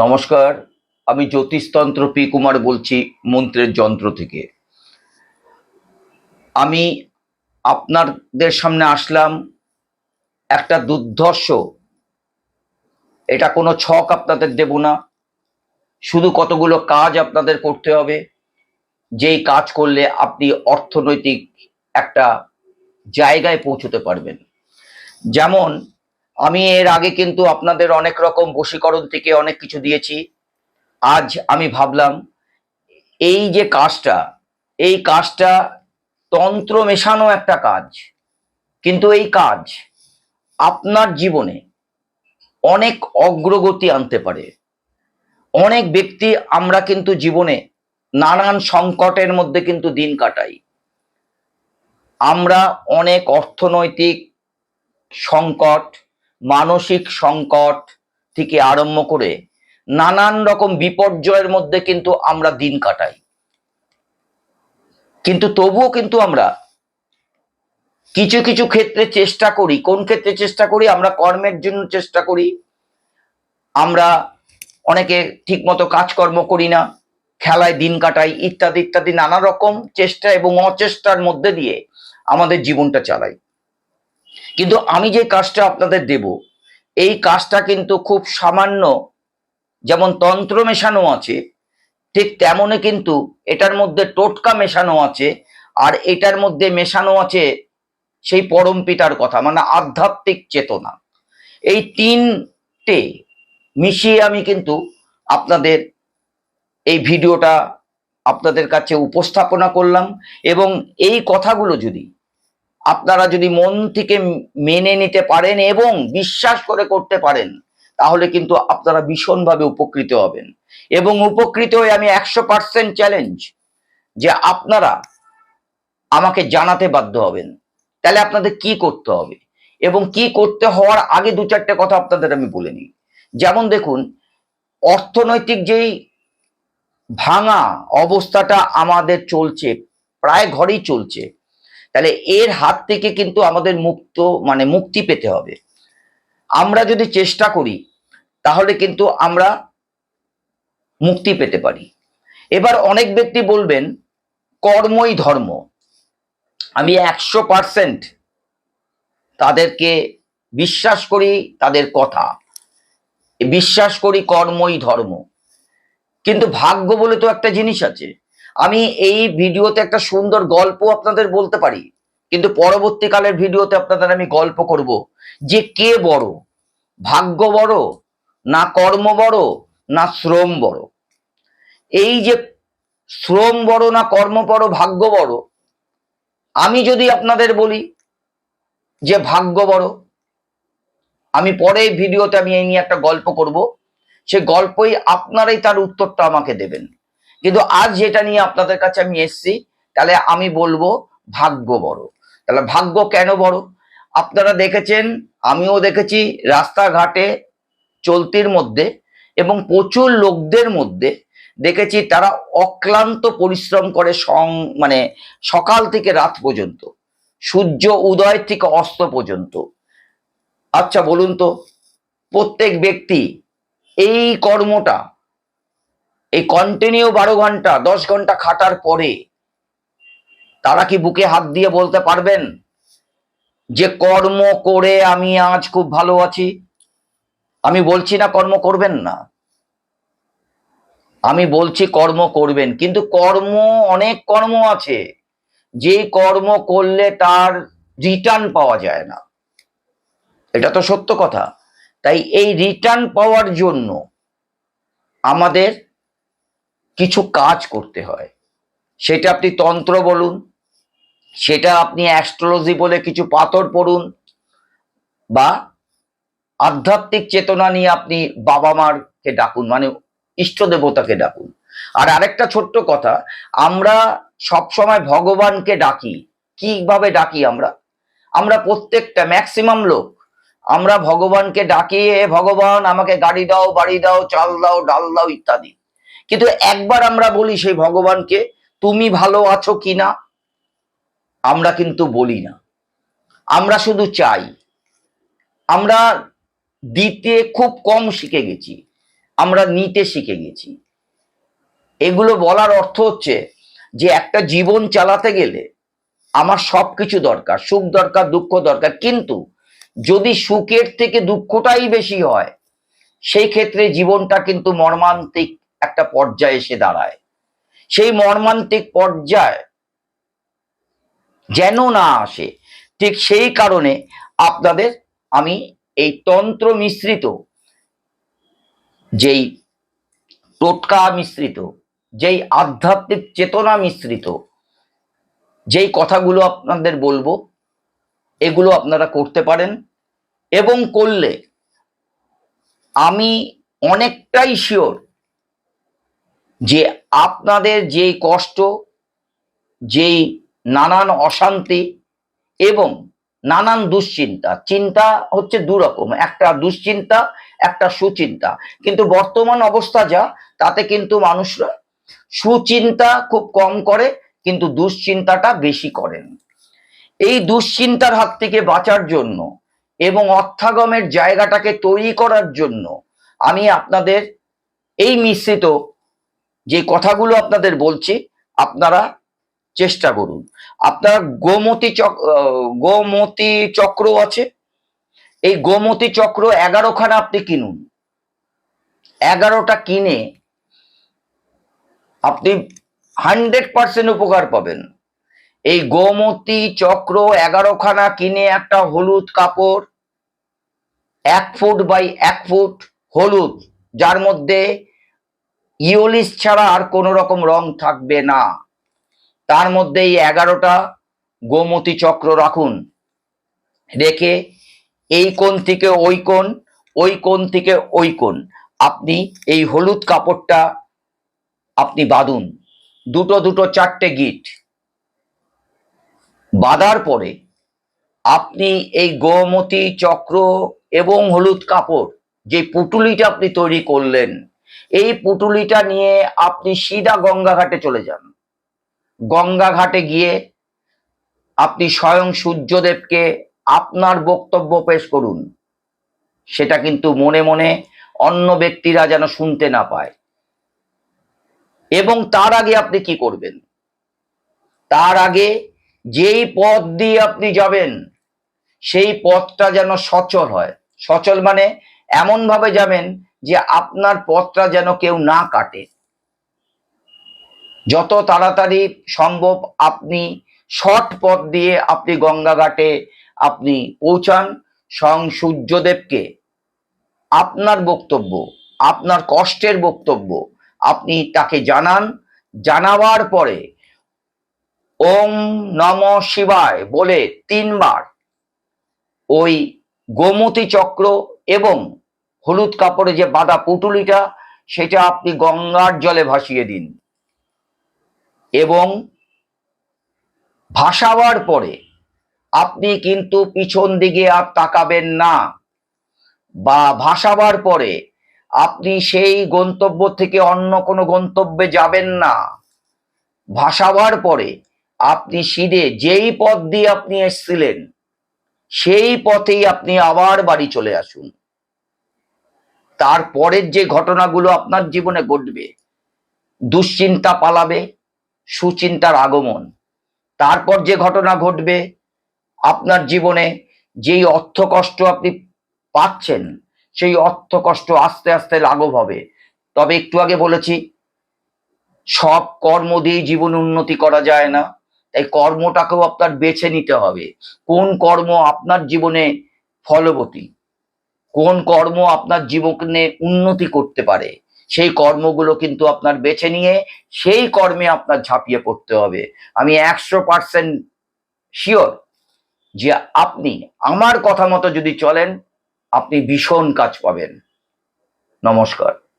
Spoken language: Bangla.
নমস্কার, আমি জ্যোতিষতন্ত্র পি কুমার বলছি মন্ত্রের যন্ত্র থেকে। আমি আপনাদের সামনে আসলাম একটা দুর্ধর্ষ। এটা কোনো ছক আপনাদের দেব না। শুধু কতগুলো কাজ আপনাদের করতে হবে। যেই কাজ করলে আপনি অর্থনৈতিক একটা জায়গায় পৌঁছতে পারবেন। যেমন আমি এর আগে কিন্তু আপনাদের অনেক রকম বশীকরণ থেকে অনেক কিছু দিয়েছি। আজ আমি ভাবলাম, এই যে কাজটা, এই কাজটা তন্ত্র মেশানো একটা কাজ। কিন্তু এই কাজ আপনার জীবনে অনেক অগ্রগতি আনতে পারে। অনেক ব্যক্তি আমরা কিন্তু জীবনে নানান সংকটের মধ্যে কিন্তু দিন কাটাই। আমরা অনেক অর্থনৈতিক সংকট মানসিক সংকট থেকে আরম্ভ করে নানান রকম বিপর্যয়ের মধ্যে কিন্তু আমরা দিন কাটাই। কিন্তু তবুও কিন্তু আমরা কিছু কিছু ক্ষেত্রে চেষ্টা করি, কোন ক্ষেত্রে চেষ্টা করি, আমরা কর্মের জন্য চেষ্টা করি। আমরা অনেকে ঠিকমতো কাজকর্ম করি না, খেলায় দিন কাটাই, ইত্যাদি ইত্যাদি নানা রকম চেষ্টা এবং অচেষ্টার মধ্যে দিয়ে আমাদের জীবনটা চালাই। কিন্তু আমি যে কাজটা আপনাদের দেব, এই কাজটা কিন্তু খুব সামান্য যেমন তন্ত্র মেশানো আছে, ঠিক তেমনই কিন্তু এটার মধ্যে টোটকা মেশানো আছে, আর এটার মধ্যে মেশানো আছে সেই পরম পিতার কথা মানে আধ্যাত্মিক চেতনা। এই তিনটে মিশিয়ে আমি কিন্তু আপনাদের এই ভিডিওটা আপনাদের কাছে উপস্থাপনা করলাম এবং এই কথাগুলো যদি আপনারা যদি মন থেকে মেনে নিতে পারেন এবং বিশ্বাস করে করতে পারেন, তাহলে কিন্তু আপনারা ভীষণভাবে উপকৃত হবেন। এবং উপকৃত হয়ে আমি একশো পার্সেন্ট চ্যালেঞ্জ যে আপনারা আমাকে জানাতে বাধ্য হবেন। তাহলে আপনাদের কি করতে হবে? এবং কি করতে হওয়ার আগে দু চারটে কথা আপনাদের আমি বলে নিই। যেমন দেখুন, অর্থনৈতিক যেই ভাঙা অবস্থাটা আমাদের চলছে, প্রায় ঘরেই চলছে তাহলে এর হাত থেকে কিন্তু আমাদের মুক্ত মানে মুক্তি পেতে হবে। আমরা যদি চেষ্টা করি, তাহলে কিন্তু আমরা মুক্তি পেতে পারি। এবার অনেক ব্যক্তি বলবেন, কর্মই ধর্ম। আমি একশো পার্সেন্ট তাদেরকে বিশ্বাস করি, তাদের কথা। বিশ্বাস করি কর্মই ধর্ম। কিন্তু ভাগ্য বলে তো একটা জিনিস আছে। আমি এই ভিডিওতে একটা সুন্দর গল্প আপনাদের বলতে পারি, কিন্তু পরবর্তীকালের ভিডিওতে আপনাদের আমি গল্প করব যে কে বড়, ভাগ্য বড়, না কর্ম বড়, না শ্রম বড়। এই যে শ্রম বড়, না কর্ম বড়, ভাগ্য বড়, আমি যদি আপনাদের বলি যে ভাগ্য বড়, আমি পরে ভিডিওতে আমি এই নিয়ে একটা গল্প করব, সে গল্পই আপনারাই তার উত্তরটা আমাকে দেবেন। কিন্তু আজ যেটা নিয়ে আপনাদের কাছে আমি এসছি, তাহলে আমি বলব ভাগ্য বড়। তাহলে ভাগ্য কেন বড়? আপনারা দেখেছেন, আমিও দেখেছি রাস্তাঘাটে চলতির মধ্যে এবং প্রচুর লোকদের মধ্যে দেখেছি তারা অক্লান্ত পরিশ্রম করে সং মানে সকাল থেকে রাত পর্যন্ত, সূর্য উদয় থেকে অস্ত পর্যন্ত। আচ্ছা বলুন তো, প্রত্যেক ব্যক্তি এই কর্মটা এই কন্টিনিউ বারো ঘণ্টা, দশ ঘণ্টা খাটার পরে, তারা কি বুকে হাত দিয়ে বলতে পারবেন যে কর্ম করে আমি আজ খুব ভালো আছি? আমি বলছি না কর্ম করবেন না। আমি বলছি কর্ম করবেন, কিন্তু কর্ম, অনেক কর্ম আছে। যে কর্ম করলে তার রিটার্ন পাওয়া যায় না। এটা তো সত্য কথা। তাই এই রিটার্ন পাওয়ার জন্য আমাদের কিছু কাজ করতে হয়। সেটা আপনি তন্ত্র বলুন, সেটা আপনি অ্যাস্ট্রোলজি বলে কিছু পাথর পড়ুন, বা আধ্যাত্মিক চেতনা নিয়ে আপনি বাবা মারকে ডাকুন মানে ইষ্ট দেবতাকে ডাকুন। আর আরেকটা ছোট্ট কথা, আমরা সব সময় ভগবানকে ডাকি। কীভাবে ডাকি আমরা? আমরা প্রত্যেকটা ম্যাক্সিমাম লোক। আমরা ভগবানকে ডাকি "হে ভগবান, আমাকে গাড়ি দাও, বাড়ি দাও, চাল দাও, ডাল দাও, ইত্যাদি। কিন্তু একবার আমরা বলি সেই ভগবানকে, তুমি ভালো আছো কিনা আমরা কিন্তু বলি না। আমরা শুধু চাই। আমরা দিতে খুব কম শিখে গেছি। আমরা নিতে শিখে গেছি। এগুলো বলার অর্থ হচ্ছে যে একটা জীবন চালাতে গেলে আমার সবকিছু দরকার, সুখ দরকার, দুঃখ দরকার। কিন্তু যদি সুখের থেকে দুঃখটাই বেশি হয়, সেই ক্ষেত্রে জীবনটা কিন্তু মর্মান্তিক একটা পর্যায়ে এসে দাঁড়ায়। সেই মর্মান্তিক পর্যায় যেন না আসে, ঠিক সেই কারণে আপনাদের আমি এই তন্ত্র মিশ্রিত, যেই টোটকা মিশ্রিত, যেই আধ্যাত্মিক চেতনা মিশ্রিত, যেই কথাগুলো আপনাদের বলব, এগুলো আপনারা করতে পারেন এবং করলে আমি অনেকটাই শিওর যে আপনাদের যেই কষ্ট, যেই নানান অশান্তি এবং নানান দুশ্চিন্তা, চিন্তা হচ্ছে দু রকম একটা দুশ্চিন্তা, একটা সুচিন্তা। কিন্তু বর্তমান অবস্থা যা, তাতে কিন্তু মানুষরা সুচিন্তা খুব কম করে, কিন্তু দুশ্চিন্তাটা বেশি করেন। এই দুশ্চিন্তার হাত থেকে বাঁচার জন্য এবং অর্থাগমের জায়গাটাকে তৈরি করার জন্য আমি আপনাদের এই মিশ্রিত যে কথাগুলো আপনাদের বলছি, আপনারা চেষ্টা করুন। আপনার গোমতী চক গোমতী চক্র আছে। এই গোমতী চক্র এগারোখানা আপনি কিনুন। এগারোটা কিনে আপনি হান্ড্রেড পার্সেন্ট উপকার পাবেন। এই গোমতী চক্র এগারোখানা কিনে একটা হলুদ কাপড়, এক ফুট বাই এক ফুট হলুদ, যার মধ্যে ইওলিস ছাড়া আর কোনো রকম রং থাকবে না। তার মধ্যে এই এগারোটা গোমতী চক্র রাখুন। রেখে এই কোণ থেকে ওই কোণ ওই কোণ থেকে ওই কোণ। আপনি এই হলুদ কাপড়টা আপনি বাঁধুন। দুটো দুটো, চারটে গিট। বাঁধার পরে আপনি এই গোমতী চক্র এবং হলুদ কাপড় যে পুটুলিটা আপনি তৈরি করলেন এই পুটুলিটা নিয়ে আপনি সিধা গঙ্গা ঘাটে চলে যান। গঙ্গা ঘাটে গিয়ে আপনি স্বয়ং সূর্যদেবকে আপনার বক্তব্য পেশ করুন। সেটা কিন্তু মনে মনে অন্য ব্যক্তিরা যেন শুনতে না পায়। এবং তার আগে আপনি কি করবেন? তার আগে যেই পথ দিয়ে আপনি যাবেন, সেই পথটা যেন সচল হয়। সচল মানে এমন ভাবে যাবেন যে আপনার পথটা যেন কেউ না কাটে। যত তাড়াতাড়ি সম্ভব আপনি শর্ট পথ দিয়ে আপনি গঙ্গা ঘাটে আপনি পৌঁছান স্বয়ং সূর্যদেবকে। আপনার বক্তব্য, আপনার কষ্টের বক্তব্য আপনি তাকে জানান। জানাবার পরে ওম নম শিবায় বলে তিনবার ওই গোমতী চক্র এবং হলুদ কাপড়ে যে বাঁধা পুটুলিটা, সেটা আপনি গঙ্গার জলে ভাসিয়ে দিন। এবং ভাসাবার পরে আপনি কিন্তু পিছন দিকে আর তাকাবেন না। বা ভাসাবার পরে আপনি সেই গন্তব্য থেকে অন্য কোনো গন্তব্যে যাবেন না। ভাসাবার পরে আপনি সিধে যেই পথ দিয়ে আপনি এসছিলেন, সেই পথেই আপনি আবার বাড়ি চলে আসুন। তারপরের যে ঘটনাগুলো আপনার জীবনে ঘটবে, দুশ্চিন্তা পালাবে, সুচিন্তার আগমন। তারপর যে ঘটনা ঘটবে, আপনার জীবনে যেই অর্থ কষ্ট আপনি পাচ্ছেন, সেই অর্থ কষ্ট আস্তে আস্তে লাঘব হবে। তবে একটু আগে বলেছি, সব কর্ম দিয়ে জীবন উন্নতি করা যায় না। তাই কর্মটাকেও আপনার বেছে নিতে হবে। কোন কর্ম আপনার জীবনে ফলবতী? কোন কর্ম আপনার জীবনে উন্নতি করতে পারে? সেই কর্মগুলো কিন্তু আপনার বেছে নিয়ে সেই কর্মে আপনার ঝাঁপিয়ে পড়তে হবে। আমি একশো পার্সেন্ট শিওর যে আপনি আমার কথা মতো যদি চলেন, আপনি ভীষণ কাজ পাবেন। নমস্কার।